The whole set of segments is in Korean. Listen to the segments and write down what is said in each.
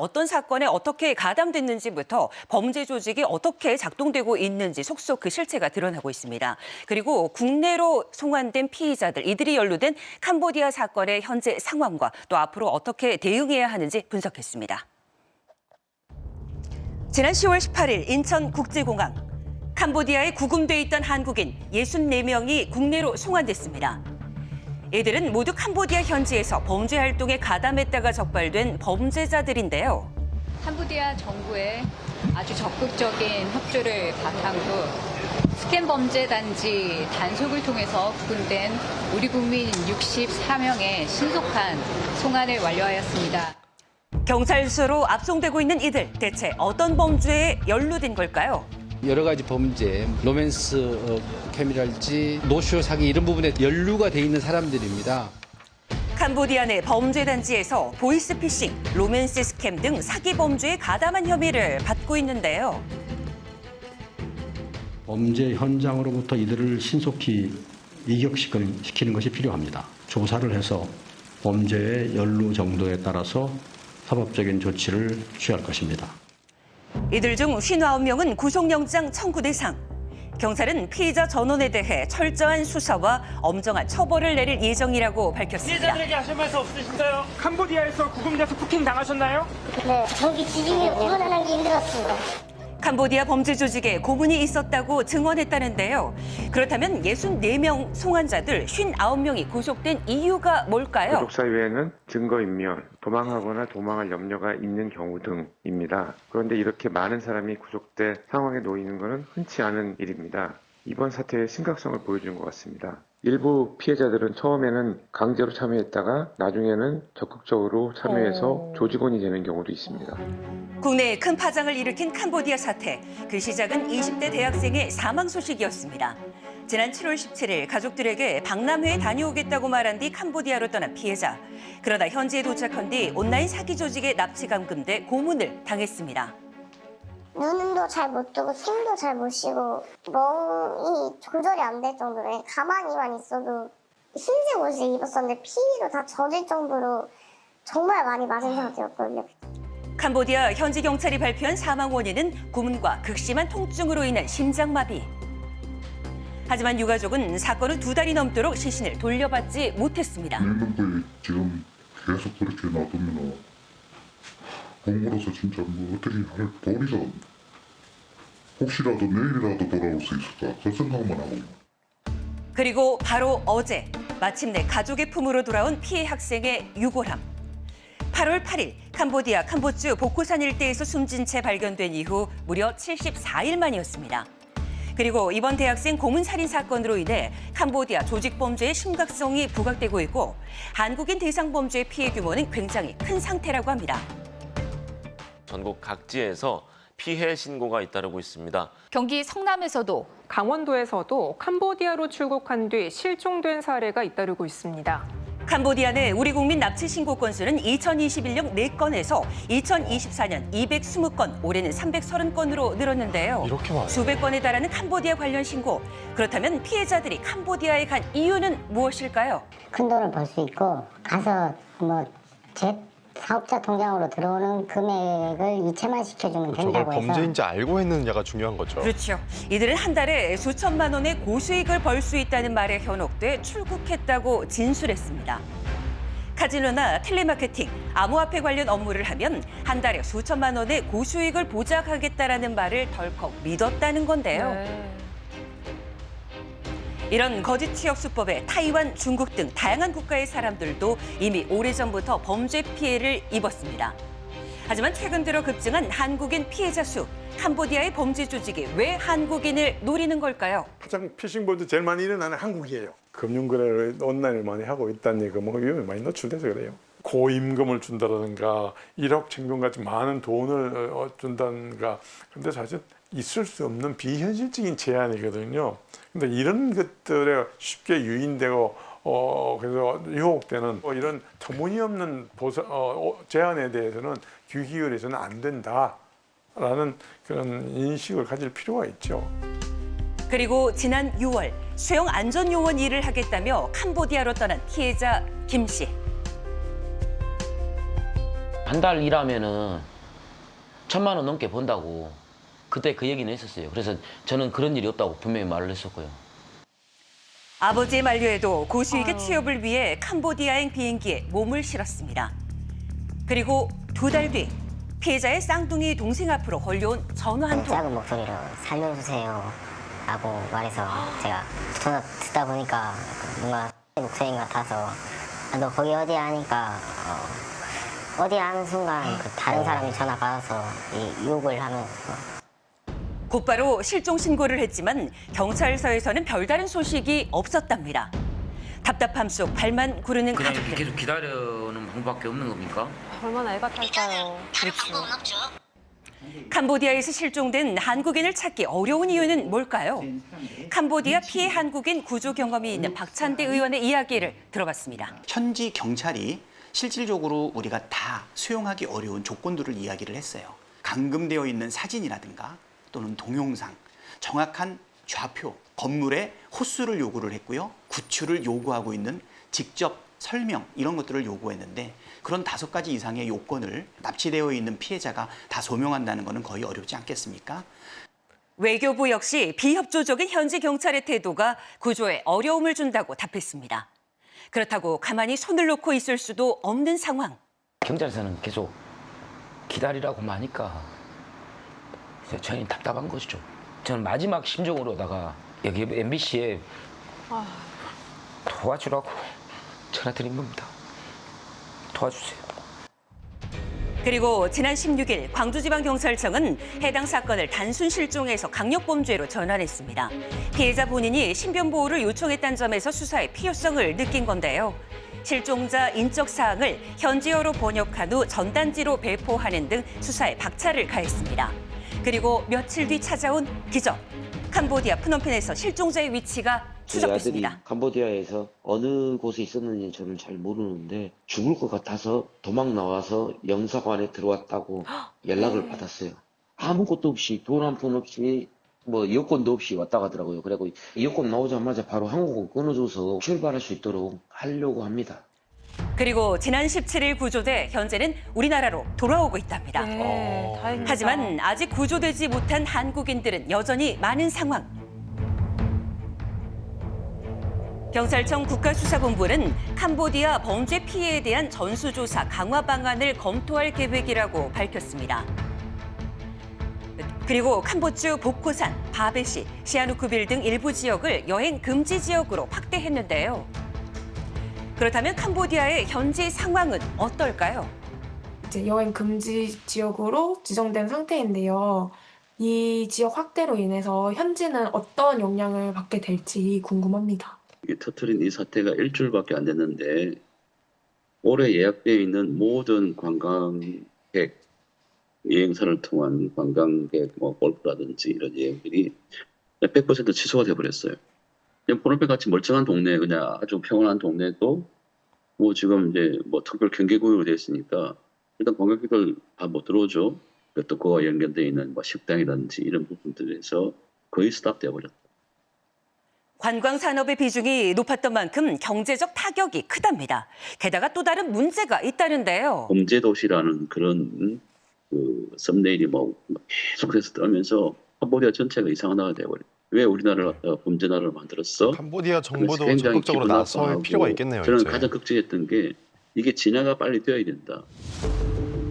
어떤 사건에 어떻게 가담됐는지부터 범죄 조직이 어떻게 작동되고 있는지 속속 그 실체가 드러나고 있습니다. 그리고 국내로 송환된 피의자들 이들이 연루된 캄보디아 사건의 현재 상황과 또 앞으로 어떻게 대응해야 하는지 분석했습니다. 지난 10월 18일 인천국제공항 캄보디아에 구금돼 있던 한국인 64명이 국내로 송환됐습니다. 이들은 모두 캄보디아 현지에서 범죄 활동에 가담했다가 적발된 범죄자들인데요. 캄보디아 정부의 아주 적극적인 협조를 바탕으로 스캔 범죄 단지 단속을 통해서 구금된 우리 국민 64명의 신속한 송환을 완료하였습니다. 경찰서로 압송되고 있는 이들 대체 어떤 범죄에 연루된 걸까요? 여러 가지 범죄, 로맨스 어, 캠이랄지 노쇼 사기 이런 부분에 연루가 돼 있는 사람들입니다. 캄보디아 내 범죄 단지에서 보이스피싱, 로맨스 스캠 등 사기 범죄에 가담한 혐의를 받고 있는데요. 범죄 현장으로부터 이들을 신속히 이격시키는 것이 필요합니다. 조사를 해서 범죄의 연루 정도에 따라서 사법적인 조치를 취할 것입니다. 이들 중 59명은 구속영장 청구 대상. 경찰은 피의자 전원에 대해 철저한 수사와 엄정한 처벌을 내릴 예정이라고 밝혔습니다. 피해자들에게 하실 말씀 없으신가요? 캄보디아에서 구금돼서 폭행 당하셨나요? 네, 전기 지짐이 구분하는 게 힘들었습니다. 캄보디아 범죄 조직에 고문이 있었다고 증언했다는데요. 그렇다면 64명 송환자들 59명이 구속된 이유가 뭘까요? 구속 사유에는 증거인멸, 도망하거나 도망할 염려가 있는 경우 등입니다. 그런데 이렇게 많은 사람이 구속돼 상황에 놓이는 것은 흔치 않은 일입니다. 이번 사태의 심각성을 보여준 것 같습니다. 일부 피해자들은 처음에는 강제로 참여했다가 나중에는 적극적으로 참여해서 조직원이 되는 경우도 있습니다. 국내에 큰 파장을 일으킨 캄보디아 사태. 그 시작은 20대 대학생의 사망 소식이었습니다. 지난 7월 17일 가족들에게 박람회에 다녀오겠다고 말한 뒤 캄보디아로 떠난 피해자. 그러다 현지에 도착한 뒤 온라인 사기 조직에 납치 감금돼 고문을 당했습니다. 눈도 잘 못 뜨고 숨도 잘 못 쉬고 멍이 조절이 안 될 정도로 가만히만 있어도 흰색 옷을 입었었는데 피로 다 젖을 정도로 정말 많이 맞은 상태였거든요. 캄보디아 현지 경찰이 발표한 사망 원인은 고문과 극심한 통증으로 인한 심장마비. 하지만 유가족은 사건을 두 달이 넘도록 시신을 돌려받지 못했습니다. 지금 계속 그렇게 놔두면 부모로서 진짜 뭐 어떻게 할 도리가 없네. 혹시라도 내일이라도 돌아올 수 있을까 그 생각만 하고 그리고 바로 어제 마침내 가족의 품으로 돌아온 피해 학생의 유골함. 8월 8일 캄보디아 캄보주 보코산 일대에서 숨진 채 발견된 이후 무려 74일 만이었습니다. 그리고 이번 대학생 고문 살인 사건으로 인해 캄보디아 조직 범죄의 심각성이 부각되고 있고 한국인 대상 범죄의 피해 규모는 굉장히 큰 상태라고 합니다. 전국 각지에서 피해 신고가 잇따르고 있습니다. 경기 성남에서도 강원도에서도 캄보디아로 출국한 뒤 실종된 사례가 잇따르고 있습니다. 캄보디아 내 우리 국민 납치 신고 건수는 2021년 4건에서 2024년 220건, 올해는 330건으로 늘었는데요. 이렇게 많아요? 수백 건에 달하는 캄보디아 관련 신고. 그렇다면 피해자들이 캄보디아에 간 이유는 무엇일까요? 큰 돈을 벌 수 있고 가서 뭐 제 사업자 통장으로 들어오는 금액을 이체만 시켜주면 저걸 된다고 해서 범죄인지 알고 했느냐가 중요한 거죠. 그렇죠. 이들은 한 달에 수천만 원의 고수익을 벌 수 있다는 말에 현혹돼 출국했다고 진술했습니다. 카지노나 텔레마케팅, 암호화폐 관련 업무를 하면 한 달에 수천만 원의 고수익을 보장하겠다라는 말을 덜컥 믿었다는 건데요. 네. 이런 거짓 취업 수법에 타이완, 중국 등 다양한 국가의 사람들도 이미 오래전부터 범죄 피해를 입었습니다. 하지만 최근 들어 급증한 한국인 피해자 수, 캄보디아의 범죄 조직이 왜 한국인을 노리는 걸까요? 가장 피싱 범죄 제일 많이 일어나는 한국이에요. 금융거래를 온라인을 많이 하고 있다는 얘기가 뭐 위험에 많이 노출돼서 그래요. 고임금을 준다라든가 1억 챙금같이 많은 돈을 어, 준다든가 근데 사실 있을 수 없는 비현실적인 제한이거든요. 근데 이런 것들에 쉽게 유인되고 어 그래서 유혹되는 뭐 이런 터무니없는 보상 어, 어, 제한에 대해서는 귀 기울여서는 안 된다라는 그런 인식을 가질 필요가 있죠. 그리고 지난 6월 수영 안전 요원 일을 하겠다며 캄보디아로 떠난 피해자 김 씨. 한 달 일하면은 천만 원 넘게 번다고 그때 그 얘기는 했었어요. 그래서 저는 그런 일이 없다고 분명히 말을 했었고요. 아버지의 만류에도 고수익의 취업을 위해 캄보디아행 비행기에 몸을 실었습니다. 그리고 두 달 뒤 피해자의 쌍둥이 동생 앞으로 걸려온 전화 한 통. 작은 목소리로 살려주세요 라고 말해서 제가 전화 듣다 보니까 뭔가 목소리인 것 같아서 아, 너 거기 어디야 하니까 어, 어디야 하는 순간 그 다른 사람이 전화 받아서 이 욕을 하면서 곧바로 실종 신고를 했지만 경찰서에서는 별다른 소식이 없었답니다. 답답함 속 발만 구르는 가족들. 계속 기다리는 방법밖에 없는 겁니까? 얼마나 애가 탈까요? 캄보디아에서 실종된 한국인을 찾기 어려운 이유는 뭘까요? 캄보디아 피해 한국인 구조 경험이 있는 박찬대 의원의 이야기를 들어봤습니다. 현지 경찰이 실질적으로 우리가 다 수용하기 어려운 조건들을 이야기를 했어요. 감금되어 있는 사진이라든가 또는 동영상, 정확한 좌표, 건물의 호수를 요구를 했고요. 구출을 요구하고 있는 직접 설명 이런 것들을 요구했는데 그런 다섯 가지 이상의 요건을 납치되어 있는 피해자가 다 소명한다는 것은 거의 어렵지 않겠습니까? 외교부 역시 비협조적인 현지 경찰의 태도가 구조에 어려움을 준다고 답했습니다. 그렇다고 가만히 손을 놓고 있을 수도 없는 상황. 경찰서는 계속 기다리라고 하니까 저희는 답답한 것이죠. 저는 마지막 심정으로다가 여기 MBC에 도와주라고 전화 드린 겁니다. 도와주세요. 그리고 지난 16일 광주지방경찰청은 해당 사건을 단순 실종에서 강력범죄로 전환했습니다. 피해자 본인이 신변 보호를 요청했다는 점에서 수사의 필요성을 느낀 건데요. 실종자 인적 사항을 현지어로 번역한 후 전단지로 배포하는 등 수사에 박차를 가했습니다. 그리고 며칠 뒤 찾아온 기적. 캄보디아 프놈펜에서 실종자의 위치가 추적됐습니다. 캄보디아에서 어느 곳에 있었는지 저는 잘 모르는데 죽을 것 같아서 도망 나와서 영사관에 들어왔다고 연락을 받았어요. 아무것도 없이 돈 한 푼 없이 뭐 여권도 없이 왔다 가더라고요. 그래고 여권 나오자마자 바로 항공권 끊어줘서 출발할 수 있도록 하려고 합니다. 그리고 지난 17일 구조돼 현재는 우리나라로 돌아오고 있답니다. 네, 다행입니다. 하지만 아직 구조되지 못한 한국인들은 여전히 많은 상황. 경찰청 국가수사본부는 캄보디아 범죄 피해에 대한 전수조사 강화 방안을 검토할 계획이라고 밝혔습니다. 그리고 캄보주 복호산, 바베시, 시아누쿠빌 등 일부 지역을 여행 금지 지역으로 확대했는데요. 그렇다면 캄보디아의 현지 상황은 어떨까요? 이제 여행 금지 지역으로 지정된 상태인데요. 이 지역 확대로 인해서 현지는 어떤 영향을 받게 될지 궁금합니다. 이 터트린 이 사태가 일주일밖에 안 됐는데 올해 예약되어 있는 모든 관광객 여행선을 통한 관광객 뭐 골프라든지 이런 여행들이 100% 취소가 돼 버렸어요. 그냥 포르페 같이 멀쩡한 동네 그냥 아주 평온한 동네도 뭐 지금 이제 뭐 특별 경계구역으로 되어 있으니까 일단 관광객들 다 못 들어오죠. 또 그와 연결되어 있는 뭐 식당이라든지 이런 부분들에서 거의 스탑돼 버렸다. 관광 산업의 비중이 높았던 만큼 경제적 타격이 크답니다. 게다가 또 다른 문제가 있다는데요. 범죄 도시라는 그런 그 썸네일이 뭐 계속해서 뜨면서 캄보디아 전체가 이상하다가 돼버려. 왜 우리나라를 갖다가 범죄 나라를 만들었어? 캄보디아 정부도 적극적으로 나설 필요가 있겠네요. 저는 이제. 가장 걱정했던 게 이게 진화가 빨리 되어야 된다.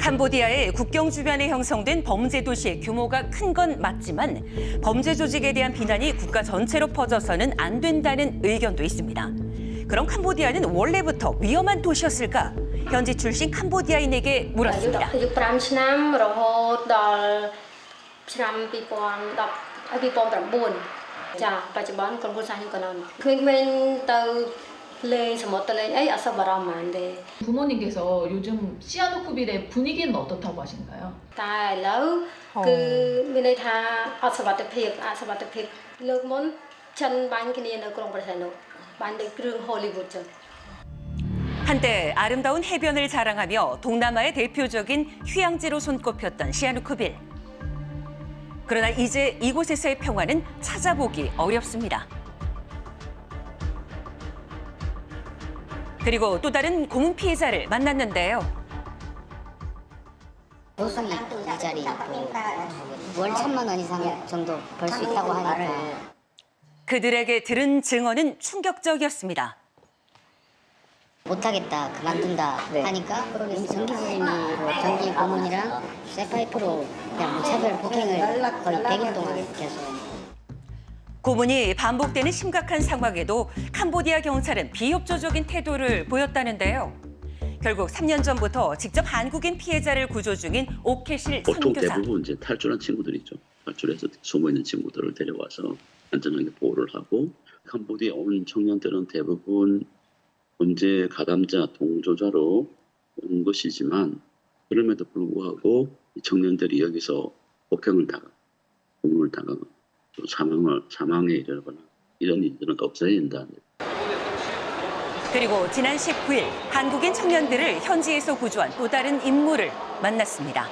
캄보디아의 국경 주변에 형성된 범죄 도시의 규모가 큰 건 맞지만 범죄 조직에 대한 비난이 국가 전체로 퍼져서는 안 된다는 의견도 있습니다. 그럼 캄보디아는 원래부터 위험한 도시였을까? 현지 출신 캄보디아인에게 물었습니다. 5 레에서 못 달래 에이 어서 말하면 안 돼. 부모님께서 요즘 시아노쿠빌의 분위기는 어떻다고 하신가요? 다 라우 어. 그 미네 다 어서 봤다 픽 어서 봤다 픽 럭몬 전 만기니는 그런 걸 해놓 만든 그런 홀리우드 한때 아름다운 해변을 자랑하며 동남아의 대표적인 휴양지로 손꼽혔던 시아누쿠빌. 그러나 이제 이곳에서의 평화는 찾아보기 어렵습니다. 그리고 또 다른 고문 피해자를 만났는데요. 보수기 일자리 있고 월 천만 원 이상 정도 벌 수 있다고 하니까 그들에게 들은 증언은 충격적이었습니다. 못하겠다 그만둔다 하니까 전기지짐으로 전기 고문이랑 쇠파이프로 그냥 무차별 폭행을 거의 100일 동안 계속 고문이 반복되는 심각한 상황에도 캄보디아 경찰은 비협조적인 태도를 보였다는데요. 결국 3년 전부터 직접 한국인 피해자를 구조 중인 오케실 보통 선교사. 대부분 이제 탈출한 친구들이죠. 탈출해서 숨어 있는 친구들을 데려와서 안전하게 보호를 하고 캄보디아 온 청년들은 대부분 범죄 가담자 동조자로 온 것이지만 그럼에도 불구하고 이 청년들이 여기서 폭행을 당하고 고문을 당하고 또 사망을 사망에 이르거나 이런 일들은 없어야 된다. 그리고 지난 19일 한국인 청년들을 현지에서 구조한 또 다른 인물을 만났습니다.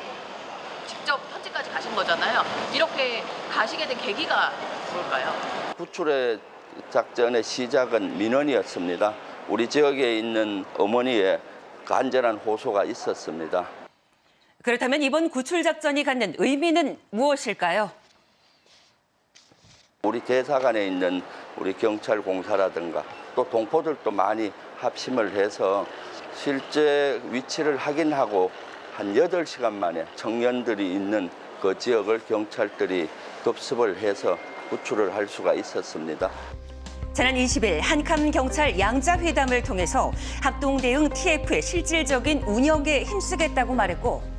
직접 현지까지 가신 거잖아요. 이렇게 가시게 된 계기가 뭘까요? 구출의 작전의 시작은 민원이었습니다. 우리 지역에 있는 어머니의 간절한 호소가 있었습니다. 그렇다면 이번 구출 작전이 갖는 의미는 무엇일까요? 우리 대사관에 있는 우리 경찰 공사라든가 또 동포들도 많이 합심을 해서 실제 위치를 확인하고 한 8시간 만에 청년들이 있는 그 지역을 경찰들이 급습을 해서 구출을 할 수가 있었습니다. 지난 20일 한캄 경찰 양자 회담을 통해서 합동 대응 TF의 실질적인 운영에 힘쓰겠다고 말했고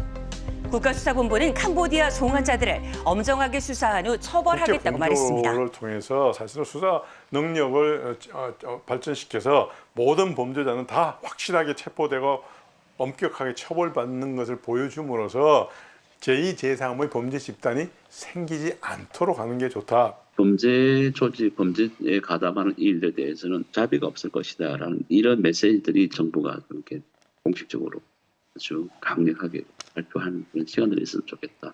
국가수사본부는 캄보디아 송환자들을 엄정하게 수사한 후 처벌하겠다고 말했습니다. 를 통해서 사실은 수사 능력을 어, 어, 발전시켜서 모든 범죄자는 다 확실하게 체포되고 엄격하게 처벌받는 것을 보여줌으로써 제2, 제3의 범죄 집단이 생기지 않도록 하는 게 좋다. 범죄 조직, 범죄에 가담하는 일에 대해서는 자비가 없을 것이다라는 이런 메시지들이 정부가 그렇게 공식적으로 아주 강력하게 발표하는 그런 시간들이 있으면 좋겠다.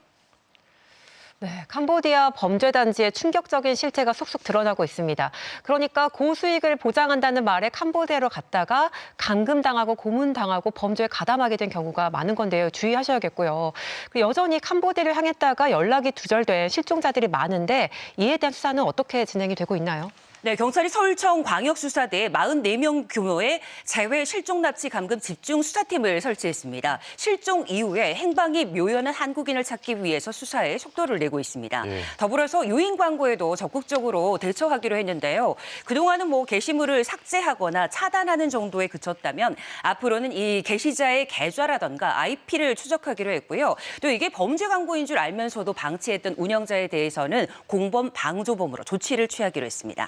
네, 캄보디아 범죄 단지의 충격적인 실태가 속속 드러나고 있습니다. 그러니까 고수익을 보장한다는 말에 캄보디아로 갔다가 감금당하고 고문당하고 범죄에 가담하게 된 경우가 많은 건데요. 주의하셔야겠고요. 그리고 여전히 캄보디아를 향했다가 연락이 두절된 실종자들이 많은데 이에 대한 수사는 어떻게 진행이 되고 있나요? 네, 경찰이 서울청 광역수사대에 44명 규모의 자외 실종 납치 감금 집중 수사팀을 설치했습니다. 실종 이후에 행방이 묘연한 한국인을 찾기 위해서 수사에 속도를 내고 있습니다. 예. 더불어서 유인 광고에도 적극적으로 대처하기로 했는데요. 그동안은 뭐 게시물을 삭제하거나 차단하는 정도에 그쳤다면 앞으로는 이 게시자의 계좌라던가 IP를 추적하기로 했고요. 또 이게 범죄 광고인 줄 알면서도 방치했던 운영자에 대해서는 공범 방조범으로 조치를 취하기로 했습니다.